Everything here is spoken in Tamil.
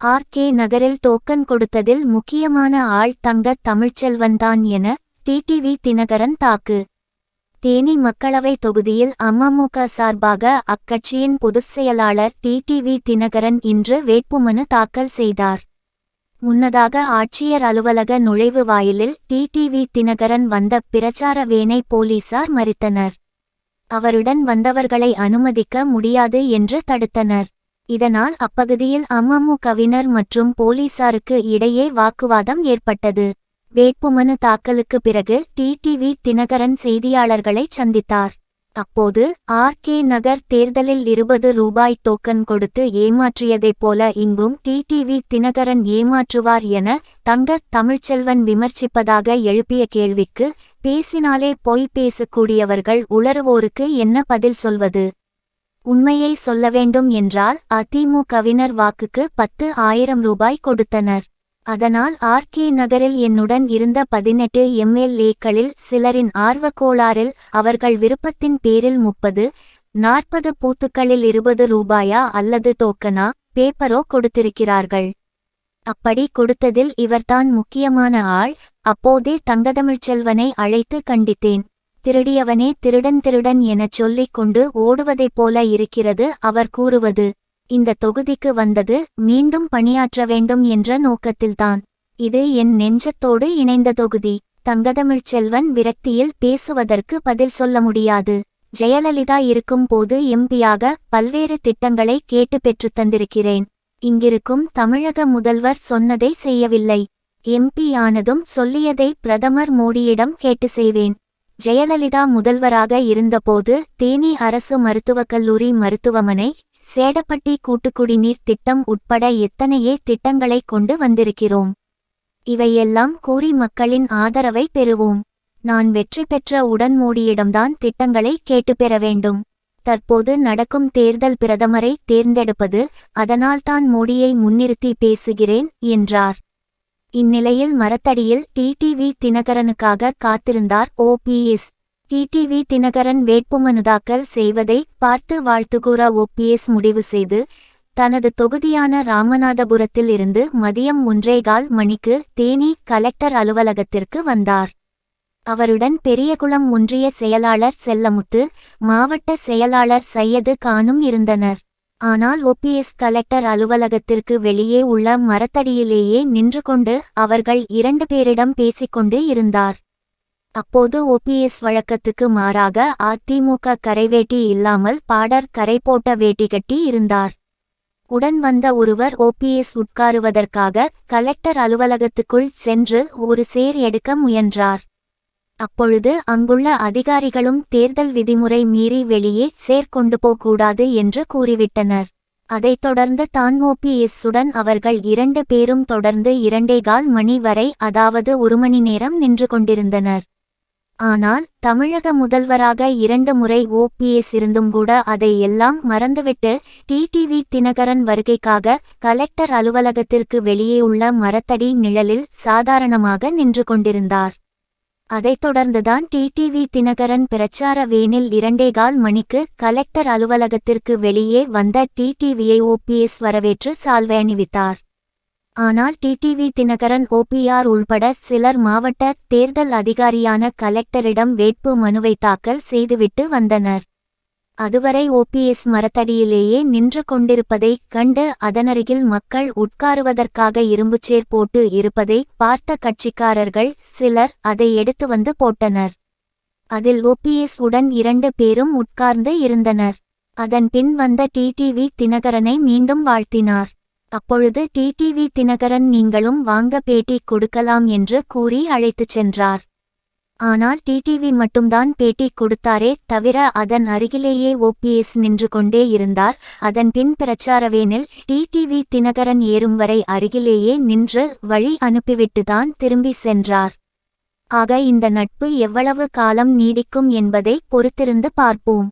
ஆர். கே. நகரில் டோக்கன் கொடுத்ததில் முக்கியமான ஆள் தங்க தமிழ்ச்செல்வன்தான் என டிடிவி தினகரன் தாக்கு. தேனி மக்களவை தொகுதியில் அமமுக சார்பாக அக்கட்சியின் பொதுச் செயலாளர் டிடிவி தினகரன் இன்று வேட்புமனு தாக்கல் செய்தார். முன்னதாக ஆட்சியர் அலுவலக நுழைவு வாயிலில் டிடிவி தினகரன் வந்த பிரச்சார வேனை போலீசார் மறித்தனர். அவருடன் வந்தவர்களை அனுமதிக்க முடியாது என்று தடுத்தனர். இதனால் அப்பகுதியில் அமமுகவினர் மற்றும் போலீசாருக்கு இடையே வாக்குவாதம் ஏற்பட்டது. வேட்புமனு தாக்கலுக்கு பிறகு டிடிவி தினகரன் செய்தியாளர்களை சந்தித்தார். அப்போது ஆர் கே நகர் தேர்தலில் இருபது ரூபாய் டோக்கன் கொடுத்து ஏமாற்றியதைப் போல இங்கும் டிடிவி தினகரன் ஏமாற்றுவார் என தங்க தமிழ்ச்செல்வன் விமர்சிப்பதாக எழுப்பிய கேள்விக்கு பேசினாலே பொய் பேசக்கூடியவர்கள் உளறுவோருக்கு என்ன பதில் சொல்வது? உண்மையை சொல்ல வேண்டும் என்றால் அதிமுகவினர் வாக்குக்கு பத்து ஆயிரம் ரூபாய் கொடுத்தனர். அதனால் ஆர். கே. நகரில் என்னுடன் இருந்த பதினெட்டு எம்எல்ஏக்களில் சிலரின் ஆர்வக்கோளாறில் அவர்கள் விருப்பத்தின் பேரில் முப்பது நாற்பது பூத்துக்களில் இருபது ரூபாயா அல்லது டோக்கனா பேப்பரோ கொடுத்திருக்கிறார்கள். அப்படி கொடுத்ததில் இவர்தான் முக்கியமான ஆள். அப்போதே தங்கதமிழ்ச்செல்வனை அழைத்து கண்டித்தேன். திருடியவனே திருடன் திருடன் எனச் சொல்லிக் கொண்டு ஓடுவதைப் போல இருக்கிறது அவர் கூறுவது. இந்த தொகுதிக்கு வந்தது மீண்டும் பணியாற்ற வேண்டும் என்ற நோக்கத்தில்தான். இது என் நெஞ்சத்தோடு இணைந்த தொகுதி. தங்கதமிழ்ச்செல்வன் விரக்தியில் பேசுவதற்கு பதில் சொல்ல முடியாது. ஜெயலலிதா இருக்கும் போது எம்பியாக பல்வேறு திட்டங்களை கேட்டு பெற்றுத் தந்திருக்கிறேன். இங்கிருக்கும் தமிழக முதல்வர் சொன்னதை செய்யவில்லை. எம்பி ஆனதும் சொல்லியதை பிரதமர் மோடியிடம் கேட்டு செய்வேன். ஜெயலலிதா முதல்வராக இருந்தபோது தேனி அரசு மருத்துவக் கல்லூரி மருத்துவமனை சேடப்பட்டி கூட்டுக்குடிநீர் திட்டம் உட்பட எத்தனையே திட்டங்களை கொண்டு வந்திருக்கிறோம். இவையெல்லாம் கூறி மக்களின் ஆதரவை பெறுவோம். நான் வெற்றி பெற்ற உடன் மோடியிடம்தான் திட்டங்களை கேட்டு பெற வேண்டும். தற்போது நடக்கும் தேர்தல் பிரதமரை தேர்ந்தெடுப்பது அதனால்தான் மோடியை முன்னிறுத்தி பேசுகிறேன் என்றார். இந்நிலையில் மரத்தடியில் டிடிவி தினகரனுக்காக காத்திருந்தார் ஓபிஎஸ் டிடிவி தினகரன் வேட்புமனு தாக்கல் செய்வதை பார்த்து வாழ்த்துகூற ஓபிஎஸ் முடிவு செய்து தனது தொகுதியான ராமநாதபுரத்தில் இருந்து மதியம் ஒன்றேகால் மணிக்கு தேனி கலெக்டர் அலுவலகத்திற்கு வந்தார். அவருடன் பெரியகுளம் ஒன்றிய செயலாளர் செல்லமுத்து மாவட்ட செயலாளர் சையது கானும் இருந்தனர். ஆனால் ஒபிஎஸ் கலெக்டர் அலுவலகத்திற்கு வெளியே உள்ள மரத்தடியிலேயே நின்று கொண்டு அவர்கள் இரண்டு பேரிடம் பேசிக்கொண்டு இருந்தார். அப்போது ஓபிஎஸ் வழக்கத்துக்கு மாறாக அதிமுக கரைவேட்டி இல்லாமல் பாடர் கரை போட்ட வேட்டி கட்டி இருந்தார். உடன் வந்த ஒருவர் ஓபிஎஸ் உட்காருவதற்காக கலெக்டர் அலுவலகத்துக்குள் சென்று ஒரு சேர் எடுக்க முயன்றார். அப்பொழுது அங்குள்ள அதிகாரிகளும் தேர்தல் விதிமுறை மீறி வெளியே சேர்க்கொண்டு போகக்கூடாது என்று கூறிவிட்டனர். அதைத் தொடர்ந்து தான் ஓபிஎஸ் அவர்கள் இரண்டு பேரும் தொடர்ந்து இரண்டேகால் மணி வரை அதாவது ஒரு மணி நேரம் நின்று கொண்டிருந்தனர். ஆனால் தமிழக முதல்வராக இரண்டு முறை ஓபிஎஸ் இருந்தும் கூட அதை எல்லாம் மறந்துவிட்டு டிடிவி தினகரன் வருகைக்காக கலெக்டர் அலுவலகத்திற்கு வெளியே உள்ள மரத்தடி நிழலில் சாதாரணமாக நின்று கொண்டிருந்தார். அதைத் தொடர்ந்துதான் டிடிவி தினகரன் பிரச்சார வேனில் இரண்டேகால் மணிக்கு கலெக்டர் அலுவலகத்திற்கு வெளியே வந்த டிடிவியை ஓபிஎஸ் வரவேற்று சால்வை அணிவித்தார் ஆனால் டிடிவி தினகரன் ஓபிஆர் உள்பட சிலர் மாவட்ட தேர்தல் அதிகாரியான கலெக்டரிடம் வேட்பு மனுவை தாக்கல் செய்துவிட்டு வந்தனர். அதுவரை ஓபிஎஸ் மரத்தடியிலேயே நின்று கொண்டிருப்பதைக் கண்டு அதனருகில் மக்கள் உட்காருவதற்காக இரும்புச்சேர் போட்டு இருப்பதை பார்த்த கட்சிக்காரர்கள் சிலர் அதை எடுத்து வந்து போட்டனர். அதில் ஓபிஎஸ் உடன் இரண்டு பேரும் உட்கார்ந்து இருந்தனர். அதன் பின் வந்த டிடிவி தினகரனை மீண்டும் வாழ்த்தினார். அப்பொழுது டிடிவி தினகரன் நீங்களும் வாங்க பேட்டி கொடுக்கலாம் என்று கூறி அழைத்துச் சென்றார். ஆனால் டிடிவி மட்டும்தான் பேட்டி கொடுத்தாரே தவிர அதன் அருகிலேயே ஓபிஎஸ் நின்று கொண்டே இருந்தார். அதன் பின் பிரச்சாரவேனில் டிடிவி தினகரன் ஏறும் வரை அருகிலேயே நின்று வழி அனுப்பிவிட்டுதான் திரும்பி சென்றார். ஆக இந்த நட்பு எவ்வளவு காலம் நீடிக்கும் என்பதை பொறுத்திருந்து பார்ப்போம்.